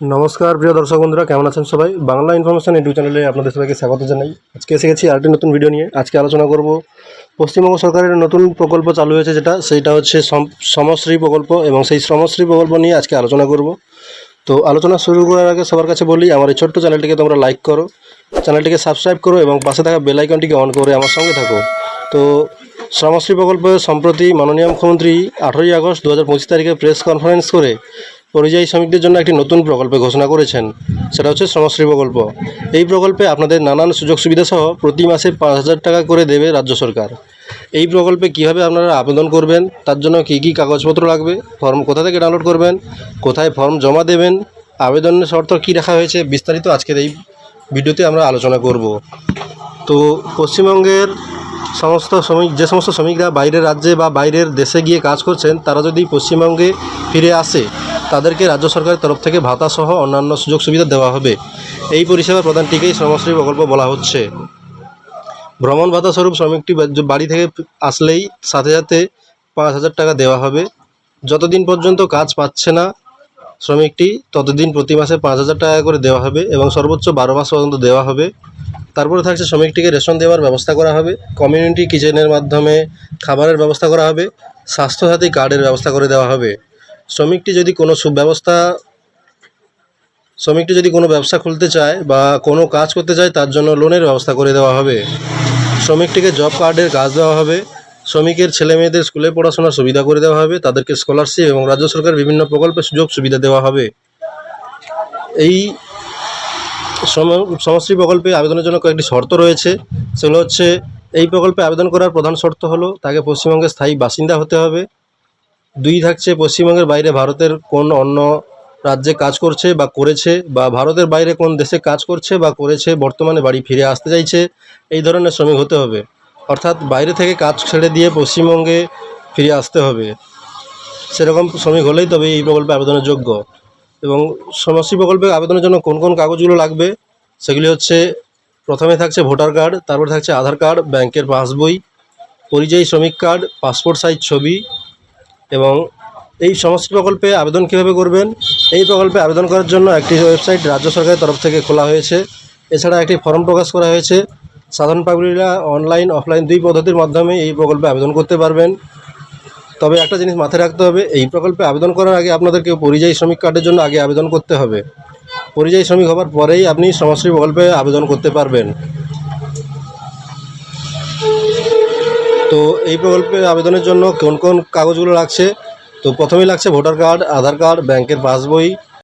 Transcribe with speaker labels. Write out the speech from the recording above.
Speaker 1: নমস্কার, প্রিয় দর্শক বন্ধুরা, কেমন আছেন সবাই? বাংলা ইনফরমেশন ইউটিউব চ্যানেলে আপনাদের সবাইকে স্বাগত জানাই। আজকে এসে গেছি আরেকটি নতুন ভিডিও নিয়ে। আজকে আলোচনা করব পশ্চিমবঙ্গ সরকারের নতুন প্রকল্প চালু হয়েছে যেটা, সেইটা হচ্ছে সমশ্রী প্রকল্প এবং সেই শ্রমশ্রী প্রকল্প নিয়ে আজকে আলোচনা করব। তো আলোচনা শুরু করার আগে সবার কাছে বলি, আমার এই ছোট্ট চ্যানেলটিকে তোমরা লাইক করো, চ্যানেলটিকে সাবস্ক্রাইব করো এবং পাশে থাকা বেল আইকনটিকে অন করে আমার সঙ্গে থাকো। তো শ্রমশ্রী প্রকল্পে সম্প্রতি মাননীয় মুখ্যমন্ত্রী আঠেরোই আগস্ট দু হাজার পঁচিশ তারিখে প্রেস কনফারেন্স করে পরিযায়ী শ্রমিকদের জন্য একটি নতুন প্রকল্পে ঘোষণা করেছেন। সেটা হচ্ছে শ্রমশ্রী প্রকল্প। এই প্রকল্পে আপনাদের নানান সুযোগ সুবিধা সহ প্রতি মাসে পাঁচ হাজার টাকা করে দেবে রাজ্য সরকার। এই প্রকল্পে কীভাবে আপনারা আবেদন করবেন, তার জন্য কী কী কাগজপত্র লাগবে, ফর্ম কোথা থেকে ডাউনলোড করবেন, কোথায় ফর্ম জমা দেবেন, আবেদনের শর্ত কী রাখা হয়েছে, বিস্তারিত আজকের এই ভিডিওতে আমরা আলোচনা করব। তো পশ্চিমবঙ্গের সমস্ত শ্রমিক, যে সমস্ত শ্রমিকরা বাইরের রাজ্যে বা বাইরের দেশে গিয়ে কাজ করছেন, তারা যদি পশ্চিমবঙ্গে ফিরে আসে তাদেরকে রাজ্য সরকারের তরফ থেকে ভাতা সহ অন্যান্য সুযোগ সুবিধা দেওয়া হবে। এই পরিষেবা প্রদানটিকেই শ্রমশ্রী প্রকল্প বলা হচ্ছে। ভ্রমণ ভাতা স্বরূপ শ্রমিকটি বাড়ি থেকে আসলেই সাথে সাথে পাঁচ হাজার টাকা দেওয়া হবে। যতদিন পর্যন্ত কাজ পাচ্ছে না শ্রমিকটি, ততদিন প্রতি মাসে পাঁচ হাজার টাকা করে দেওয়া হবে এবং সর্বোচ্চ বারো মাস পর্যন্ত দেওয়া হবে। তারপরে থাকছে শ্রমিকটিকে রেশন দেওয়ার ব্যবস্থা করা হবে, কমিউনিটি কিচেনের মাধ্যমে খাবারের ব্যবস্থা করা হবে স্বাস্থ্যসাথী কার্ডের ব্যবস্থা করে দেওয়া হবে। শ্রমিকটি যদি কোনো সুব্যবস্থা, শ্রমিকটি যদি কোনো ব্যবসা খুলতে চায় বা কোনো কাজ করতে চায়, তার জন্য লোনের ব্যবস্থা করে দেওয়া হবে। শ্রমিকটিকে জব কার্ডের কাজ দেওয়া হবে। শ্রমিকের ছেলে মেয়েদের স্কুলে পড়াশোনার সুবিধা করে দেওয়া হবে। তাদেরকে স্কলারশিপ এবং রাজ্য সরকার বিভিন্ন প্রকল্পের সুযোগ সুবিধা দেওয়া হবে। এই সম- সমশ্রী প্রকল্পে আবেদনের জন্য কয়েকটি শর্ত রয়েছে। সেগুলো হচ্ছে, এই প্রকল্পে আবেদন করার প্রধান শর্ত হলো, তাকে পশ্চিমবঙ্গের স্থায়ী বাসিন্দা হতে হবে। দুই থাকছে পশ্চিমবঙ্গের বাইরে, ভারতের কোন অন্য রাজ্যে কাজ করছে বা করেছে, বা ভারতের বাইরে কোন দেশে কাজ করছে বা করেছে, বর্তমানে বাড়ি ফিরে আসতে চাইছে, এই ধরনের শ্রমিক হতে হবে। অর্থাৎ বাইরে থেকে কাজ ছেড়ে দিয়ে পশ্চিমবঙ্গে ফিরে আসতে হবে। সেরকম শ্রমিক হলেই তবে এই প্রকল্পে আবেদনের যোগ্য। এবং সমষ্টি প্রকল্পে আবেদনের জন্য কোন কোন কাগজগুলো লাগবে, সেগুলি হচ্ছে, প্রথমে থাকছে ভোটার কার্ড, তারপর থাকছে আধার কার্ড, ব্যাংকের পাসবই, পরিযায়ী শ্রমিক কার্ড, পাসপোর্ট সাইজ ছবি এবং এই সমষ্টি প্রকল্পে আবেদন কীভাবে করবেন? এই প্রকল্পে আবেদন করার জন্য একটি ওয়েবসাইট রাজ্য সরকারের তরফ থেকে খোলা হয়েছে। এছাড়া একটি ফর্ম প্রকাশ করা হয়েছে। সাধারণ পাবলিকরা অনলাইন অফলাইন দুই পদ্ধতির মাধ্যমে এই প্রকল্পে আবেদন করতে পারবেন। তবে একটা জিনিস মাথায় রাখতে হবে, এই প্রকল্পে আবেদন করার আগে আপনাদেরকে পরিযায়ী শ্রমিক কার্ডের জন্য আগে আবেদন করতে হবে। পরিযায়ী শ্রমিক হওয়ার পরেই আপনি সমাজশ্রী প্রকল্পে আবেদন করতে পারবেন। তো এই প্রকল্পে আবেদনের জন্য কোন কোন কাগজগুলো লাগছে? তো প্রথমেই লাগছে ভোটার কার্ড, আধার কার্ড, ব্যাংকের পাসবই